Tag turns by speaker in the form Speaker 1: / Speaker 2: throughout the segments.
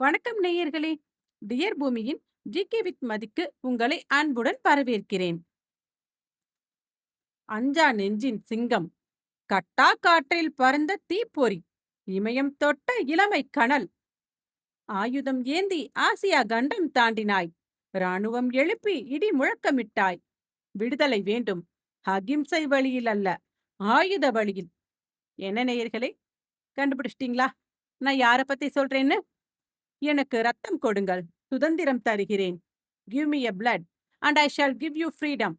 Speaker 1: வணக்கம் நேயர்களே. டியர் பூமியின் ஜிகே வித் மதிக்கு உங்களை அன்புடன் வரவேற்கிறேன். அஞ்சா நெஞ்சின் சிங்கம் கட்டா காற்றில் பறந்த தீப்பொறி இமயம் தொட்ட இளமை கனல். ஆயுதம் ஏந்தி ஆசியா கண்டம் தாண்டினாய் ராணுவம் எழுப்பி இடி முழக்கமிட்டாய். விடுதலை வேண்டும் அகிம்சை வழியில் அல்ல ஆயுத வழியில். என்ன நேயர்களே கண்டுபிடிச்சிட்டீங்களா? நான் யாரை பத்தி சொல்றேன்னு? எனக்கு ரத்தம் கொடுங்கள் சுதந்திரம் தருகிறேன். Give me a blood and I shall give you freedom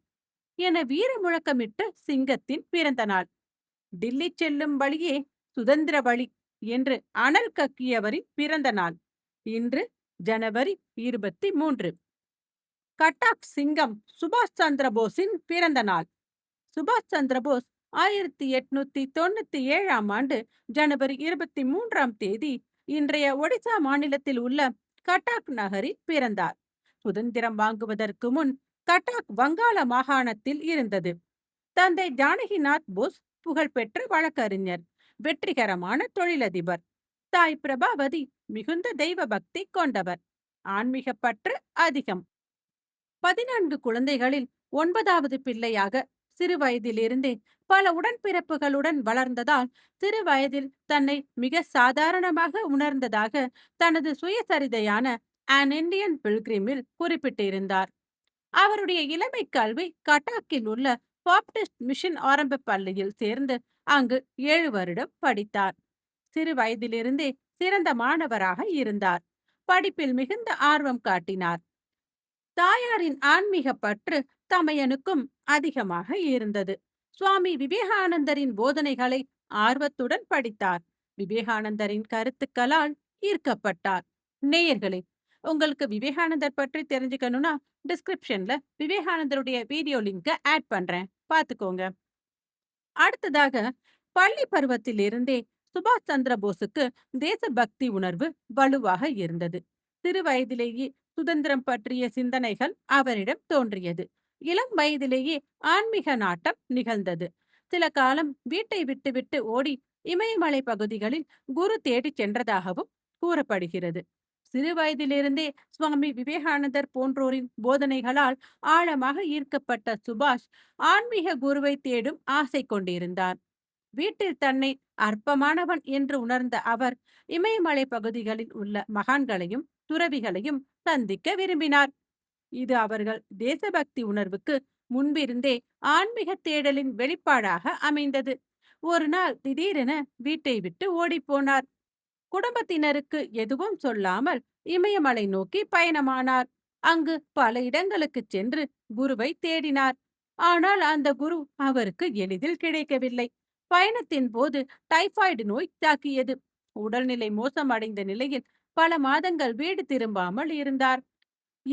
Speaker 1: என வீர முழக்கமிட்ட சிங்கத்தின் பிறந்த நாள். டில்லி செல்லும் வழியே சுதந்திர வழி என்று அனல் கக்கியவரின் பிறந்த நாள். இன்று ஜனவரி இருபத்தி மூன்று கட்டாக் சிங்கம் சுபாஷ் சந்திர போஸின் பிறந்த நாள். சுபாஷ் சந்திர போஸ் ஆயிரத்தி எட்நூத்தி தொண்ணூத்தி ஏழாம் ஆண்டு ஜனவரி இருபத்தி மூன்றாம் தேதி இன்றைய ஒடிசா மாநிலத்தில் உள்ள கட்டாக் நகரில் பிறந்தார். சுதந்திரம் வாங்குவதற்கு முன் கட்டாக் வங்காள மாகாணத்தில் இருந்தது. தந்தை ஜானகிநாத் போஸ் புகழ்பெற்ற வழக்கறிஞர் வெற்றிகரமான தொழிலதிபர். தாய் பிரபாவதி மிகுந்த தெய்வ பக்தி கொண்டவர். ஆன்மீக பற்று அதிகம். பதினான்கு குழந்தைகளில் ஒன்பதாவது பிள்ளையாக சிறு வயதிலிருந்தே பல உடன்பிறப்புகளுடன் வளர்ந்ததால் சிறு வயதில் தன்னை மிக சாதாரணமாக உணர்ந்ததாக தனது சுயசரிதையான ஆன் இண்டியன் பில்கிரிமில் குறிப்பிட்டிருந்தார். அவருடைய இளமை கல்வி கட்டாக்கில் உள்ள பாப்டிஸ்ட் மிஷன் ஆரம்ப பள்ளியில் சேர்ந்து அங்கு ஏழு வருடம் படித்தார். சிறு வயதிலிருந்தே சிறந்த மாணவராக இருந்தார். படிப்பில் மிகுந்த ஆர்வம் காட்டினார். தாயாரின் ஆன்மீக பற்று தமையனுக்கும் அதிகமாக இருந்தது. சுவாமி விவேகானந்தரின் போதனைகளை ஆர்வத்துடன் படித்தார். விவேகானந்தரின் கருத்துக்களால் ஈர்க்கப்பட்டார். நேயர்களே உங்களுக்கு விவேகானந்தர் பற்றி தெரிஞ்சுக்கணும்னா டிஸ்கிரிப்ஷன்ல விவேகானந்தருடைய வீடியோ லிங்கை ஆட் பண்றேன். பார்த்துக்கோங்க. அடுத்ததாக பள்ளி பருவத்திலிருந்தே சுபாஷ் சந்திர போஸுக்கு தேசபக்தி உணர்வு வலுவாக இருந்தது. சிறு வயதிலேயே சுதந்திரம் பற்றிய சிந்தனைகள் அவரிடம் தோன்றியது. இளம் வயதிலேயே ஆன்மீக நாட்டம் நிகழ்ந்தது. சில காலம் வீட்டை விட்டுவிட்டு ஓடி இமயமலை பகுதிகளில் குரு தேடிச் சென்றதாகவும் கூறப்படுகிறது. சிறு வயதிலிருந்தே சுவாமி விவேகானந்தர் போன்றோரின் போதனைகளால் ஆழமாக ஈர்க்கப்பட்ட சுபாஷ் ஆன்மீக குருவை தேடும் ஆசை கொண்டிருந்தார். வீட்டில் தன்னை அற்பமானவன் என்று உணர்ந்த அவர் இமயமலை பகுதிகளில் உள்ள மகான்களையும் துறவிகளையும் சந்திக்க விரும்பினார். இது அவர்கள் தேசபக்தி உணர்வுக்கு முன்பிருந்தே ஆன்மீக தேடலின் வெளிப்பாடாக அமைந்தது. ஒரு நாள் திடீரென வீட்டை விட்டு ஓடிப்போனார். குடும்பத்தினருக்கு எதுவும் சொல்லாமல் இமயமலை நோக்கி பயணமானார். அங்கு பல இடங்களுக்கு சென்று குருவை தேடினார். ஆனால் அந்த குரு அவருக்கு எளிதில் கிடைக்கவில்லை. பயணத்தின் போது டைபாய்டு நோய் தாக்கியது. உடல்நிலை மோசமடைந்த நிலையில் பல மாதங்கள் வீடு திரும்பாமல் இருந்தார்.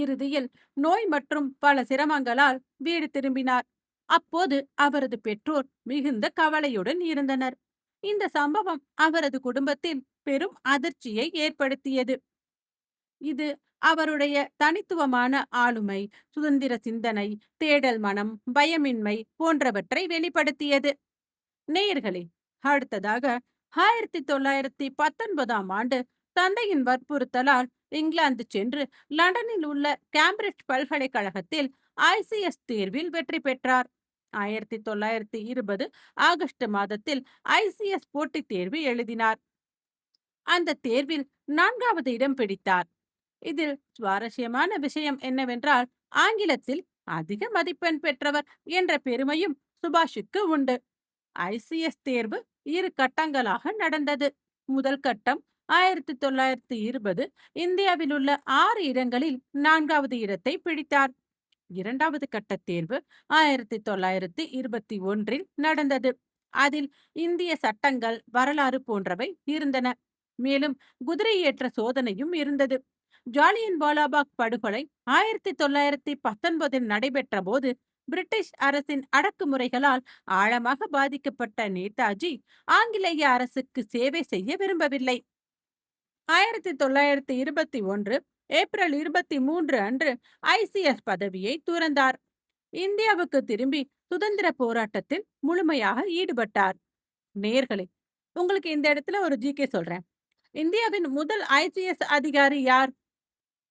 Speaker 1: இறுதியில் நோய் மற்றும் பல சிரமங்களால் வீடு திரும்பினார். அப்போது அவரது பெற்றோர் மிகுந்த கவலையுடன் இருந்தனர். இந்த சம்பவம் அவரது குடும்பத்தில் பெரும் அதிர்ச்சியை ஏற்படுத்தியது. இது அவருடைய தனித்துவமான ஆளுமை சுதந்திர சிந்தனை தேடல் மனம் பயமின்மை போன்றவற்றை வெளிப்படுத்தியது. நேயர்களே அடுத்ததாக ஆயிரத்தி தொள்ளாயிரத்தி பத்தொன்பதாம் ஆண்டு தந்தையின் வற்புறுத்தலால் இங்கிலாந்து சென்று லண்டனில் உள்ள கேம்பிரிட்ஜ் பல்கலைக்கழகத்தில் ஐசிஎஸ் தேர்வில் வெற்றி பெற்றார். ஆயிரத்தி தொள்ளாயிரத்தி இருபது ஆகஸ்ட் மாதத்தில் ஐசிஎஸ் போட்டித் தேர்வு எழுதினார். அந்த தேர்வில் நான்காவது இடம் பிடித்தார். இதில் சுவாரஸ்யமான விஷயம் என்னவென்றால் ஆங்கிலத்தில் அதிக மதிப்பெண் பெற்றவர் என்ற பெருமையும் சுபாஷுக்கு உண்டு. ஐசிஎஸ் தேர்வு இரு கட்டங்களாக நடந்தது. முதல் கட்டம் ஆயிரத்தி தொள்ளாயிரத்தி இருபது இந்தியாவில் உள்ள ஆறு இடங்களில் நான்காவது இடத்தை பிடித்தார். இரண்டாவது கட்ட தேர்வு ஆயிரத்தி தொள்ளாயிரத்தி இருபத்தி ஒன்றில் நடந்தது. அதில் இந்திய சட்டங்கள் வரலாறு போன்றவை இருந்தன. மேலும் குதிரை ஏற்ற சோதனையும் இருந்தது. ஜாலியன் வாலாபாக் படுகொலை ஆயிரத்தி தொள்ளாயிரத்தி பத்தொன்பதில் நடைபெற்ற போது பிரிட்டிஷ் அரசின் அடக்குமுறைகளால் ஆழமாக பாதிக்கப்பட்ட நேதாஜி ஆங்கிலேய அரசுக்கு சேவை செய்ய விரும்பவில்லை. ஆயிரத்தி தொள்ளாயிரத்தி இருபத்தி ஒன்று ஏப்ரல் இருபத்தி மூன்று அன்று ஐசிஎஸ் பதவியை துறந்தார். இந்தியாவுக்கு திரும்பி சுதந்திர போராட்டத்தில் முழுமையாக ஈடுபட்டார். நேர்களே உங்களுக்கு இந்த இடத்துல ஒரு ஜிகே சொல்றேன். இந்தியாவின் முதல் ஐசிஎஸ் அதிகாரி யார்?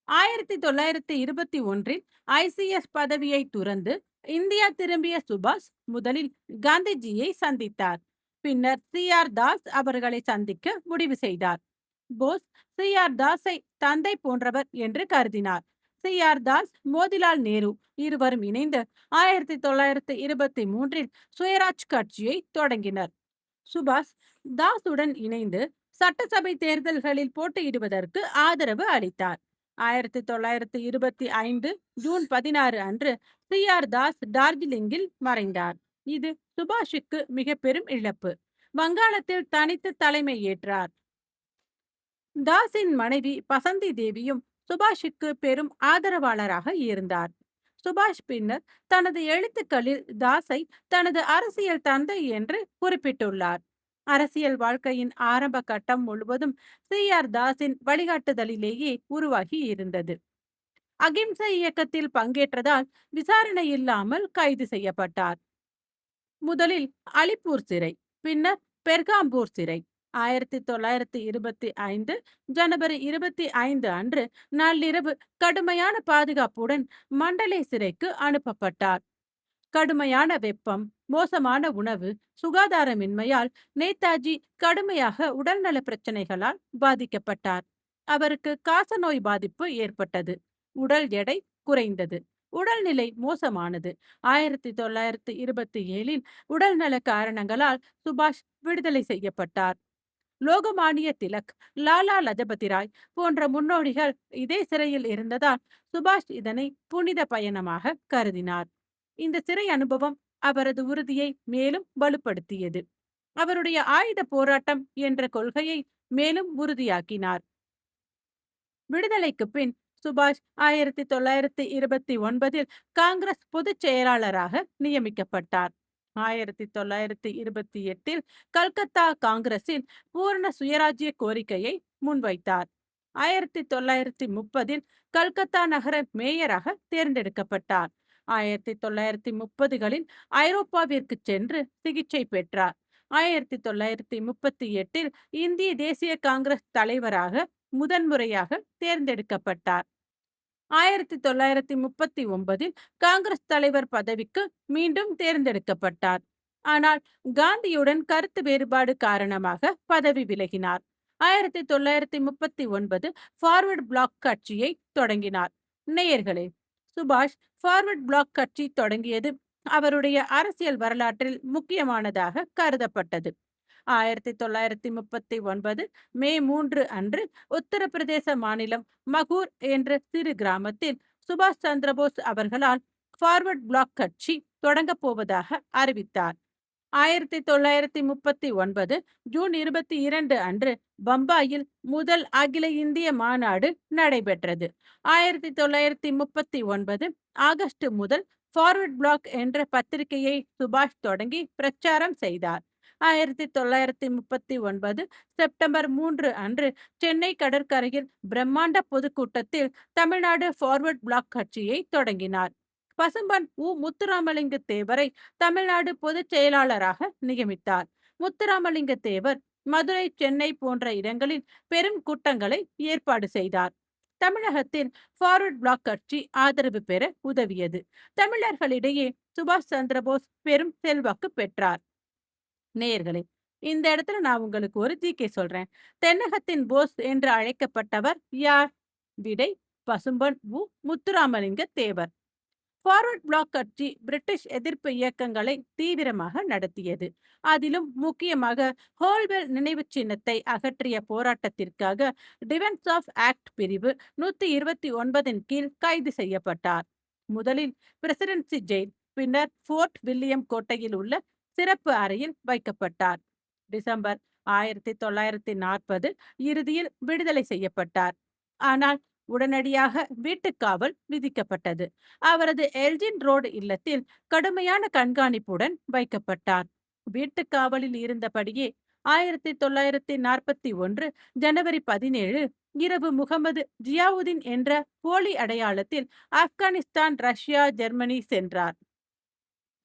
Speaker 1: ஆயிரத்தி தொள்ளாயிரத்தி இருபத்தி ஒன்றில் ஐசிஎஸ் பதவியை துறந்து இந்தியா திரும்பிய சுபாஷ் முதலில் காந்திஜியை சந்தித்தார். பின்னர் சி ஆர் தாஸ் அவர்களை சந்திக்க முடிவு செய்தார். போஸ் சி ஆர் தாஸை தந்தை போன்றவர் என்று கருதினார். சி ஆர் தாஸ் மோதிலால் நேரு இருவரும் இணைந்து ஆயிரத்தி தொள்ளாயிரத்தி இருபத்தி மூன்றில் சுயராஜ் கட்சியை தொடங்கினர். சுபாஷ் தாஸுடன் இணைந்து சட்டசபை தேர்தல்களில் போட்டியிடுவதற்கு ஆதரவு அளித்தார். ஆயிரத்தி தொள்ளாயிரத்தி இருபத்தி ஐந்து ஜூன் பதினாறு அன்று சி ஆர் தாஸ் டார்ஜிலிங்கில் மறைந்தார். இது சுபாஷுக்கு மிக பெரும் இழப்பு. வங்காளத்தில் தனித்து தலைமை ஏற்றார். தாஸின் மனைவி பசந்தி தேவியும் சுபாஷுக்கு பெரும் ஆதரவாளராக இருந்தார். சுபாஷ் பின்னர் தனது எழுத்துக்களில் தாஸை தனது அரசியல் தந்தை என்று குறிப்பிட்டுள்ளார். அரசியல் வாழ்க்கையின் ஆரம்ப கட்டம் முழுவதும் சி. ஆர். தாஸின் வழிகாட்டுதலிலேயே உருவாகி இருந்தது. அகிம்சை இயக்கத்தில் பங்கேற்றதால் விசாரணை இல்லாமல் கைது செய்யப்பட்டார். முதலில் அலிப்பூர் சிறை பின்னர் பெர்காம்பூர் சிறை ஆயிரத்தி தொள்ளாயிரத்தி இருபத்தி ஐந்து ஜனவரி இருபத்தி ஐந்து அன்று நள்ளிரவு கடுமையான பாதுகாப்புடன் மண்டலே சிறைக்கு அனுப்பப்பட்டார். கடுமையான வெப்பம் மோசமான உணவு சுகாதாரமின்மையால் நேதாஜி கடுமையாக உடல்நல பிரச்சனைகளால் பாதிக்கப்பட்டார். அவருக்கு காசநோய் பாதிப்பு ஏற்பட்டது. உடல் எடை குறைந்தது. உடல்நிலை மோசமானது. ஆயிரத்தி தொள்ளாயிரத்தி இருபத்தி ஏழில் உடல்நல காரணங்களால் சுபாஷ் விடுதலை செய்யப்பட்டார். லோகமானிய திலக் லாலா லஜபதி ராய் போன்ற முன்னோடிகள் இதே சிறையில் இருந்ததால் சுபாஷ் இதனை புனித பயணமாக கருதினார். இந்த சிறை அனுபவம் அவரது உறுதியை மேலும் வலுப்படுத்தியது. அவருடைய ஆயுத போராட்டம் என்ற கொள்கையை மேலும் உறுதியாக்கினார். விடுதலைக்கு பின் சுபாஷ் ஆயிரத்தி தொள்ளாயிரத்தி இருபத்தி ஒன்பதில் காங்கிரஸ் பொதுச் செயலாளராக நியமிக்கப்பட்டார். ஆயிரத்தி தொள்ளாயிரத்தி இருபத்தி எட்டில் கல்கத்தா காங்கிரஸின் பூரண சுயராஜ்ய கோரிக்கையை முன்வைத்தார். ஆயிரத்தி தொள்ளாயிரத்தி முப்பதில் கல்கத்தா நகர மேயராக தேர்ந்தெடுக்கப்பட்டார். ஆயிரத்தி தொள்ளாயிரத்தி முப்பதுகளில் ஐரோப்பாவிற்கு சென்று சிகிச்சை பெற்றார். ஆயிரத்தி தொள்ளாயிரத்தி முப்பத்தி எட்டில் இந்திய தேசிய காங்கிரஸ் தலைவராக முதன்முறையாக தேர்ந்தெடுக்கப்பட்டார். ஆயிரத்தி தொள்ளாயிரத்தி முப்பத்தி ஒன்பதில் காங்கிரஸ் தலைவர் பதவிக்கு மீண்டும் தேர்ந்தெடுக்கப்பட்டார். ஆனால் காந்தியுடன் கருத்து வேறுபாடு காரணமாக பதவி விலகினார். ஆயிரத்தி தொள்ளாயிரத்தி முப்பத்தி ஒன்பது ஃபார்வர்ட் பிளாக் கட்சியை தொடங்கினார். நேயர்களே சுபாஷ் ஃபார்வர்ட் பிளாக் கட்சி தொடங்கியது அவருடைய அரசியல் வரலாற்றில் முக்கியமானதாக கருதப்பட்டது. ஆயிரத்தி தொள்ளாயிரத்தி முப்பத்தி ஒன்பது மே மூன்று அன்று உத்தரப்பிரதேச மாநிலம் மகூர் என்ற சிறு கிராமத்தில் சுபாஷ் சந்திரபோஸ் அவர்களால் ஃபார்வர்ட் பிளாக் கட்சி தொடங்கப் போவதாக அறிவித்தார். ஆயிரத்தி தொள்ளாயிரத்தி முப்பத்தி ஒன்பது ஜூன் இருபத்தி இரண்டு அன்று பம்பாயில் முதல் அகில இந்திய மாநாடு நடைபெற்றது. ஆயிரத்தி தொள்ளாயிரத்தி முப்பத்தி ஒன்பது ஆகஸ்ட் முதல் ஃபார்வர்ட் பிளாக் என்ற பத்திரிகையை சுபாஷ் தொடங்கி பிரச்சாரம் செய்தார். ஆயிரத்தி தொள்ளாயிரத்தி முப்பத்தி ஒன்பது செப்டம்பர் மூன்று அன்று சென்னை கடற்கரையில் பிரம்மாண்ட பொதுக்கூட்டத்தில் தமிழ்நாடு ஃபார்வர்ட் பிளாக் கட்சியை தொடங்கினார். பசும்பன் உ. முத்துராமலிங்க தேவரை தமிழ்நாடு பொதுச் செயலாளராக நியமித்தார். முத்துராமலிங்க தேவர் மதுரை சென்னை போன்ற இடங்களில் பெரும் கூட்டங்களை ஏற்பாடு செய்தார். தமிழகத்தில் ஃபார்வர்ட் பிளாக் கட்சி ஆதரவு பெற உதவியது. தமிழர்களிடையே சுபாஷ் சந்திரபோஸ் பெரும் செல்வாக்கு பெற்றார். நேயர்களே இந்த இடத்துல நான் உங்களுக்கு ஒரு ஜிகே சொல்றேன். தென்னகத்தின் போஸ் என்று அழைக்கப்பட்டவர் யார்? விடை பசும்பன் உ. முத்துராமலிங்க தேவர். ஃபார்வர்ட் பிளாக் கட்சி பிரிட்டிஷ் எதிர்ப்பு இயக்கங்களை தீவிரமாக நடத்தியது. அதிலும் முக்கியமாக ஹோல்வெல் நினைவு சின்னத்தை அகற்றிய போராட்டத்திற்காக டிஃபென்ஸ் ஆஃப் ஆக்ட் பிரிவு நூத்தி இருபத்தி ஒன்பதின் கீழ் கைது செய்யப்பட்டார். முதலில் பிரசிடென்சி ஜெயில் பின்னர் ஃபோர்ட் வில்லியம் கோட்டையில் உள்ள சிறப்பு அறையில் வைக்கப்பட்டார். டிசம்பர் ஆயிரத்தி தொள்ளாயிரத்தி நாற்பது இறுதியில் விடுதலை செய்யப்பட்டார். ஆனால் உடனடியாக வீட்டுக்காவல் விதிக்கப்பட்டது. அவரது எல்ஜின் ரோடு இல்லத்தில் கடுமையான கண்காணிப்புடன் வைக்கப்பட்டார். வீட்டுக்காவலில் இருந்தபடியே ஆயிரத்தி தொள்ளாயிரத்தி நாற்பத்தி ஒன்று ஜனவரி பதினேழு இரவு முகமது ஜியாவுதீன் என்ற போலி அடையாளத்தில் ஆப்கானிஸ்தான் ரஷ்யா ஜெர்மனி சென்றார்.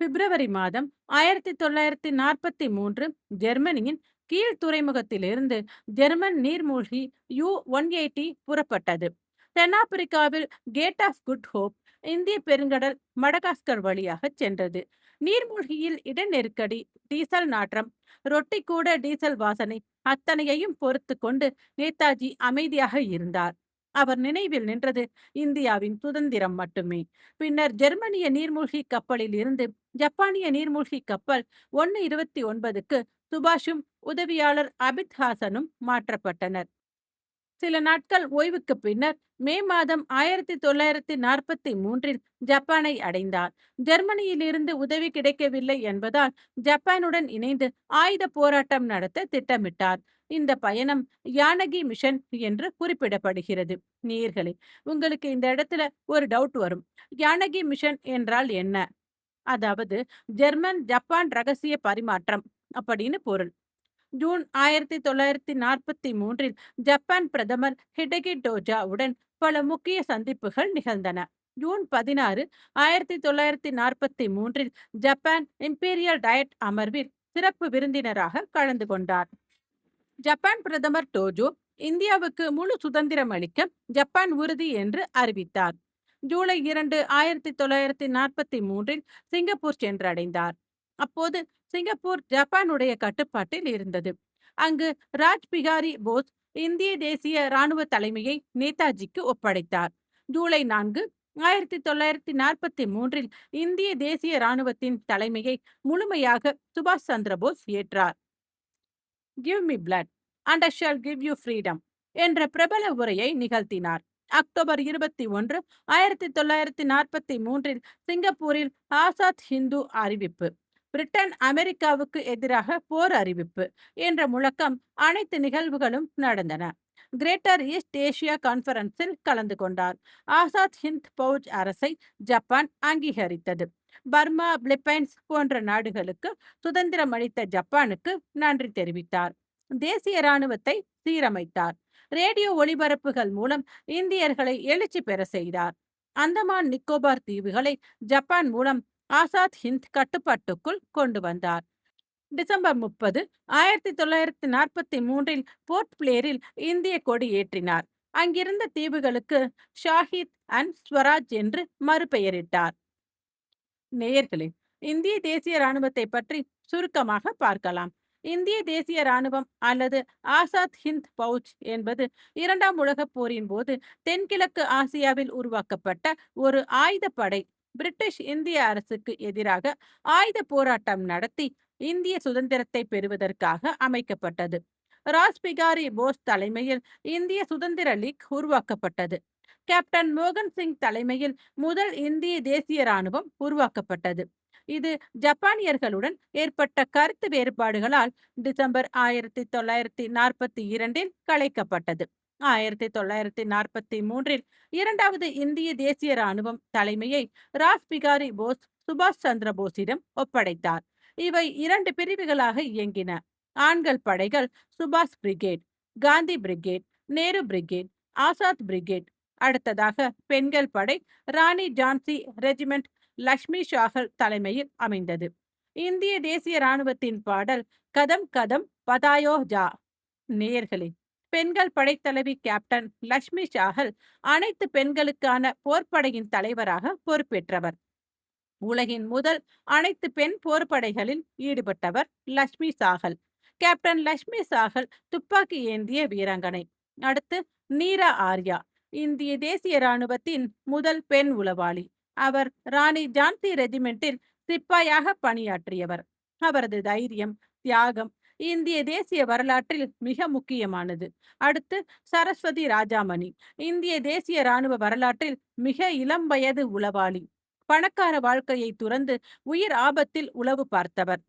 Speaker 1: பிப்ரவரி மாதம் ஆயிரத்தி தொள்ளாயிரத்தி நாற்பத்தி மூன்று ஜெர்மனியின் கீழ் துறைமுகத்திலிருந்து ஜெர்மன் நீர்மூழ்கி யூ ஒன் எயிட்டி புறப்பட்டது. தென்னாப்பிரிக்காவில் கேட் ஆஃப் குட் ஹோப் இந்திய பெருங்கடல் மடகாஸ்கர் வழியாக சென்றது. நீர்மூழ்கியில் இட நெருக்கடி டீசல் நாற்றம் ரொட்டி கூட டீசல் வாசனை அத்தனையையும் பொறுத்து கொண்டு நேதாஜி அமைதியாக இருந்தார். அவர் நினைவில் நின்றது இந்தியாவின் சுதந்திரம் மட்டுமே. பின்னர் ஜெர்மனிய நீர்மூழ்கி கப்பலில் இருந்து ஜப்பானிய நீர்மூழ்கி கப்பல் ஒன்னு இருபத்தி ஒன்பதுக்கு சுபாஷும் உதவியாளர் அபித் ஹாசனும் மாற்றப்பட்டனர். சில நாட்கள் ஓய்வுக்கு பின்னர் மே மாதம் ஆயிரத்தி தொள்ளாயிரத்தி நாற்பத்தி மூன்றில் ஜப்பானை அடைந்தார். ஜெர்மனியிலிருந்து உதவி கிடைக்கவில்லை என்பதால் ஜப்பானுடன் இணைந்து ஆயுத போராட்டம் நடத்த திட்டமிட்டார். இந்த பயணம் யானகி மிஷன் என்று குறிப்பிடப்படுகிறது. நீர்களே உங்களுக்கு இந்த இடத்துல ஒரு டவுட் வரும். யானகி மிஷன் என்றால் என்ன? அதாவது ஜெர்மன் ஜப்பான் ரகசிய பரிமாற்றம் அப்படின்னு பொருள். ஜூன் ஆயிரத்தி தொள்ளாயிரத்தி நாற்பத்தி மூன்றில் ஜப்பான் பிரதமர் ஹிடகி டோஜாவுடன் பல முக்கிய சந்திப்புகள் நிகழ்ந்தன. ஜூன் பதினாறு ஆயிரத்தி தொள்ளாயிரத்தி நாற்பத்தி மூன்றில் ஜப்பான் இம்பீரியல் டயட் அமர்வில் சிறப்பு விருந்தினராக கலந்து கொண்டார். ஜப்பான் பிரதமர் டோஜோ இந்தியாவுக்கு முழு சுதந்திரம் அளிக்க ஜப்பான் உறுதி என்று அறிவித்தார். ஜூலை இரண்டு ஆயிரத்தி தொள்ளாயிரத்தி நாற்பத்தி மூன்றில் சிங்கப்பூர் சென்றடைந்தார். அப்போது சிங்கப்பூர் ஜப்பானுடைய கட்டுப்பாட்டில் இருந்தது. அங்கு ராஜ் பிகாரி போஸ் இந்திய தேசிய ராணுவ தலைமையை நேதாஜிக்கு ஒப்படைத்தார். ஜூலை நான்கு ஆயிரத்தி தொள்ளாயிரத்தி நாற்பத்தி மூன்றில் இந்திய தேசிய ராணுவத்தின் தலைமையை முழுமையாக சுபாஷ் சந்திரபோஸ் ஏற்றார். Give me blood and I shall give you freedom என்ற பிரபல உரையை நிகழ்த்தினார். அக்டோபர் இருபத்தி ஒன்று ஆயிரத்தி தொள்ளாயிரத்தி நாற்பத்தி மூன்றில் சிங்கப்பூரில் ஆசாத் ஹிந்து அறிவிப்பு பிரிட்டன் அமெரிக்காவுக்கு எதிராக போர் அறிவிப்பு என்ற முழக்கம் அனைத்து நிகழ்வுகளும் நடந்தன. கிரேட்டர் ஈஸ்ட் ஏசியா கான்பரன்ஸில் கலந்து கொண்டார். ஆசாத் ஹிந்த் பௌஜ் அரசை ஜப்பான் அங்கீகரித்தது. பர்மா பிலிப்பைன்ஸ் போன்ற நாடுகளுக்கு சுதந்திரம் அளித்த ஜப்பானுக்கு நன்றி தெரிவித்தார். தேசிய ராணுவத்தை சீரமைத்தார். ரேடியோ ஒளிபரப்புகள் மூலம் இந்தியர்களை எழுச்சி பெற செய்தார். அந்தமான் நிக்கோபார் தீவுகளை ஜப்பான் மூலம் ஆசாத் ஹிந்த் கட்டுப்பாட்டுக்குள் கொண்டு வந்தார். டிசம்பர் முப்பது ஆயிரத்தி தொள்ளாயிரத்தி நாற்பத்தி மூன்றில் போர்ட் பிளேரில் இந்திய கொடி ஏற்றினார். அங்கிருந்த தீவுகளுக்கு ஷாஹித் அண்ட் ஸ்வராஜ் என்று மறுபெயரிட்டார். நேயர்களே இந்திய தேசிய ராணுவத்தை பற்றி சுருக்கமாக பார்க்கலாம். இந்திய தேசிய ராணுவம் அல்லது ஆசாத் ஹிந்த் பவுச் என்பது இரண்டாம் உலகப் போரின் போது தென்கிழக்கு ஆசியாவில் உருவாக்கப்பட்ட ஒரு ஆயுதப்படை பிரிட்டிஷ் இந்திய அரசுக்கு எதிராக ஆயுத போராட்டம் நடத்தி இந்திய சுதந்திரத்தை பெறுவதற்காக அமைக்கப்பட்டது. ராஜ்பிகாரி போஸ் தலைமையில் இந்திய சுதந்திர லீக் உருவாக்கப்பட்டது. கேப்டன் மோகன் சிங் தலைமையில் முதல் இந்திய தேசிய ராணுவம் உருவாக்கப்பட்டது. இது ஜப்பானியர்களுடன் ஏற்பட்ட கருத்து வேறுபாடுகளால் டிசம்பர் ஆயிரத்தி தொள்ளாயிரத்தி நாற்பத்தி இரண்டில் கலைக்கப்பட்டது. ஆயிரத்தி தொள்ளாயிரத்தி நாற்பத்தி மூன்றில் இரண்டாவது இந்திய தேசிய ராணுவம் தலைமையை ராஸ் பிகாரி போஸ் சுபாஷ் சந்திர போஸிடம் ஒப்படைத்தார். இவை இரண்டு பிரிவுகளாக இயங்கின. ஆண்கள் படைகள் சுபாஷ் brigade Gandhi brigade Nehru brigade Azad brigade. அடுத்ததாக பெண்கள் படை ராணி ஜான்சி ரெஜிமெண்ட் லக்ஷ்மி ஷாகல் தலைமையில் அமைந்தது. இந்திய தேசிய ராணுவத்தின் பாடல் கதம் கதம் பதாயோ ஜா. நேயர்களே பெண்கள் படைத்தலைவி கேப்டன் லக்ஷ்மி ஷாகல் அனைத்து பெண்களுக்கான போர்ப்படையின் தலைவராக பொறுப்பேற்றவர். உலகின் முதல் அனைத்து பெண் போர்ப்படைகளில் ஈடுபட்டவர் லக்ஷ்மி சாகல். கேப்டன் லக்ஷ்மி சாகல் துப்பாக்கி ஏந்திய வீராங்கனை. அடுத்து நீரா ஆர்யா இந்திய தேசிய ராணுவத்தின் முதல் பெண் உளவாளி. அவர் ராணி ஜான்சி ரெஜிமெண்டில் சிப்பாயாக பணியாற்றியவர். அவரது தைரியம் தியாகம் இந்திய தேசிய வரலாற்றில் மிக முக்கியமானது. அடுத்து சரஸ்வதி ராஜாமணி இந்திய தேசிய ராணுவ வரலாற்றில் மிக இளம் வயது உளவாளி. பணக்கார வாழ்க்கையை துறந்து உயிர் ஆபத்தில் உளவு பார்த்தவர்.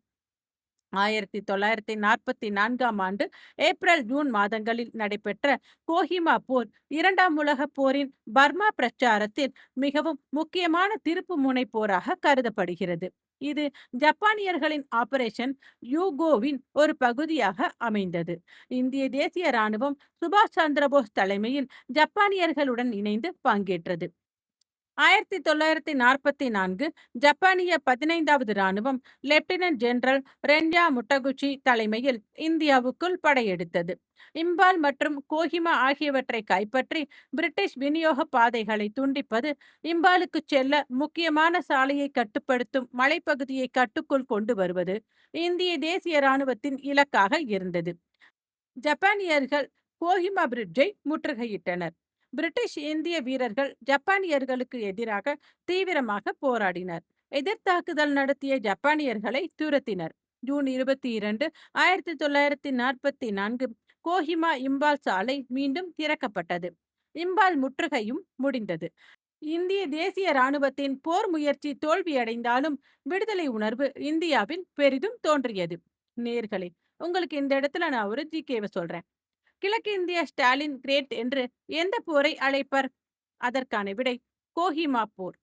Speaker 1: ஆயிரத்தி தொள்ளாயிரத்தி நாற்பத்தி நான்காம் ஆண்டு ஏப்ரல் ஜூன் மாதங்களில் நடைபெற்ற கோஹிமா போர் இரண்டாம் உலக போரின் பர்மா பிரச்சாரத்தில் மிகவும் முக்கியமான திருப்பு முனை போராக கருதப்படுகிறது. இது ஜப்பானியர்களின் ஆபரேஷன் யூகோவின் ஒரு பகுதியாக அமைந்தது. இந்திய தேசிய ராணுவம் சுபாஷ் சந்திரபோஸ் தலைமையில் ஜப்பானியர்களுடன் இணைந்து பங்கேற்றது. ஆயிரத்தி தொள்ளாயிரத்தி நாற்பத்தி நான்கு ஜப்பானிய பதினைந்தாவது ராணுவம் லெப்டினன்ட் ஜெனரல் ரென்யா முட்டகுச்சி தலைமையில் இந்தியாவுக்குள் படையெடுத்தது. இம்பால் மற்றும் கோஹிமா ஆகியவற்றை கைப்பற்றி பிரிட்டிஷ் விநியோக பாதைகளை துண்டிப்பது இம்பாலுக்கு செல்ல முக்கியமான சாலையை கட்டுப்படுத்தும் மலைப்பகுதியை கட்டுக்குள் கொண்டு வருவது இந்திய தேசிய ராணுவத்தின் இலக்காக இருந்தது. ஜப்பானியர்கள் கோஹிமா பிரிட்ஜை முற்றுகையிட்டனர். பிரிட்டிஷ் இந்திய வீரர்கள் ஜப்பானியர்களுக்கு எதிராக தீவிரமாக போராடினர். எதிர்த்தாக்குதல் நடத்திய ஜப்பானியர்களை துரத்தினர். ஜூன் இருபத்தி இரண்டு ஆயிரத்தி தொள்ளாயிரத்தி நாற்பத்தி நான்கு கோஹிமா இம்பால் சாலை மீண்டும் திறக்கப்பட்டது. இம்பால் முற்றுகையும் முடிந்தது. இந்திய தேசிய ராணுவத்தின் போர் முயற்சி தோல்வியடைந்தாலும் விடுதலை உணர்வு இந்தியாவில் பெரிதும் தோன்றியது. நேர்களே உங்களுக்கு இந்த இடத்துல நான் ஒரு ஜிகேவை சொல்றேன். கிழக்கிந்திய ஸ்டாலின் கிரேட் என்று எந்த போரை அழைப்பர்? அதற்கான விடை கோஹிமா போர்.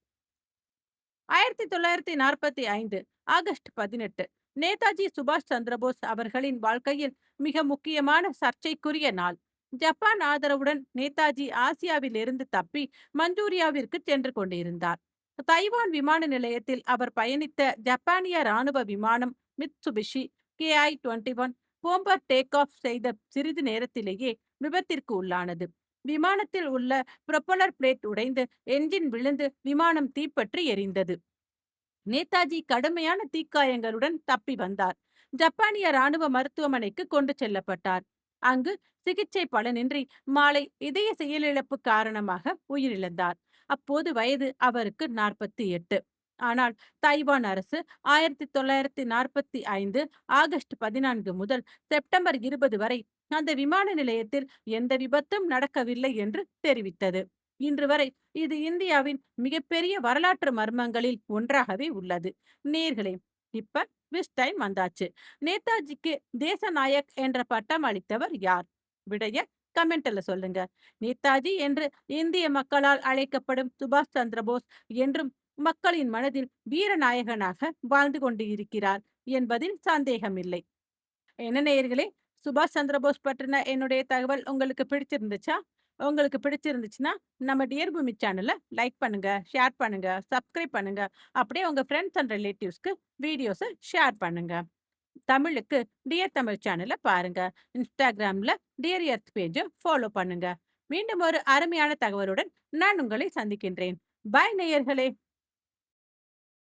Speaker 1: ஆயிரத்தி தொள்ளாயிரத்தி நாற்பத்தி ஐந்து ஆகஸ்ட் பதினெட்டு நேதாஜி சுபாஷ் சந்திரபோஸ் அவர்களின் வாழ்க்கையில் மிக முக்கியமான சர்ச்சைக்குரிய நாள். ஜப்பான் ஆதரவுடன் நேதாஜி ஆசியாவில் இருந்து தப்பி மஞ்சூரியாவிற்கு சென்று கொண்டிருந்தார். தைவான் விமான நிலையத்தில் அவர் பயணித்த ஜப்பானிய ராணுவ விமானம் Mitsubishi K I twenty one bomber take off செய்த சிறிது நேரத்திலேயே விபத்திற்கு உள்ளானது. விமானத்தில் உள்ள புரொப்பலர் பிளேட் உடைந்து என்ஜின் விழுந்து விமானம் தீப்பற்றி எரிந்தது. நேதாஜி கடுமையான தீக்காயங்களுடன் தப்பி வந்தார். ஜப்பானிய ராணுவ மருத்துவமனைக்கு கொண்டு செல்லப்பட்டார். அங்கு சிகிச்சை பலனின்றி மாலை இதய செயலிழப்பு காரணமாக உயிரிழந்தார். அப்போது வயது அவருக்கு நாற்பத்தி எட்டு. ஆனால் தைவான் அரசு ஆயிரத்தி தொள்ளாயிரத்தி நாற்பத்தி ஐந்து ஆகஸ்ட் பதினான்கு முதல் செப்டம்பர் இருபது வரை அந்த விமான நிலையத்தில் எந்த விபத்தும் நடக்கவில்லை என்று தெரிவித்தது. இன்று வரை இது இந்தியாவின் மிகப்பெரிய வரலாற்று மர்மங்களில் ஒன்றாகவே உள்ளது. நேர்களே இப்ப விஸ் டைம் வந்தாச்சு. நேதாஜிக்கு தேசநாயக் என்ற பட்டம் அளித்தவர் யார்? விடைய கமெண்ட்ல சொல்லுங்க. நேதாஜி என்று இந்திய மக்களால் அழைக்கப்படும் சுபாஷ் சந்திரபோஸ் என்றும் மக்களின் மனதில் வீரநாயகனாக வாழ்ந்து கொண்டு இருக்கிறார் என்பதில் சந்தேகமில்லை. என்ன நேயர்களே சுபாஷ் சந்திரபோஸ் பற்றின என்னுடைய தகவல் உங்களுக்கு பிடிச்சிருந்துச்சா? உங்களுக்கு பிடிச்சிருந்துச்சுன்னா நம்ம டியர் பூமி சேனலை லைக் பண்ணுங்க ஷேர் பண்ணுங்க சப்ஸ்கிரைப் பண்ணுங்க அப்படியே உங்க ஃப்ரெண்ட்ஸ் அண்ட் ரிலேட்டிவ்ஸ்க்கு வீடியோஸை ஷேர் பண்ணுங்க. தமிழுக்கு டியர் தமிழ் சேனலை பாருங்க இன்ஸ்டாகிராம்ல டியர் எர்த் பேஜை ஃபாலோ பண்ணுங்க. மீண்டும் ஒரு அருமையான தகவலுடன் நான் உங்களை சந்திக்கின்றேன். பாய் நேயர்களே.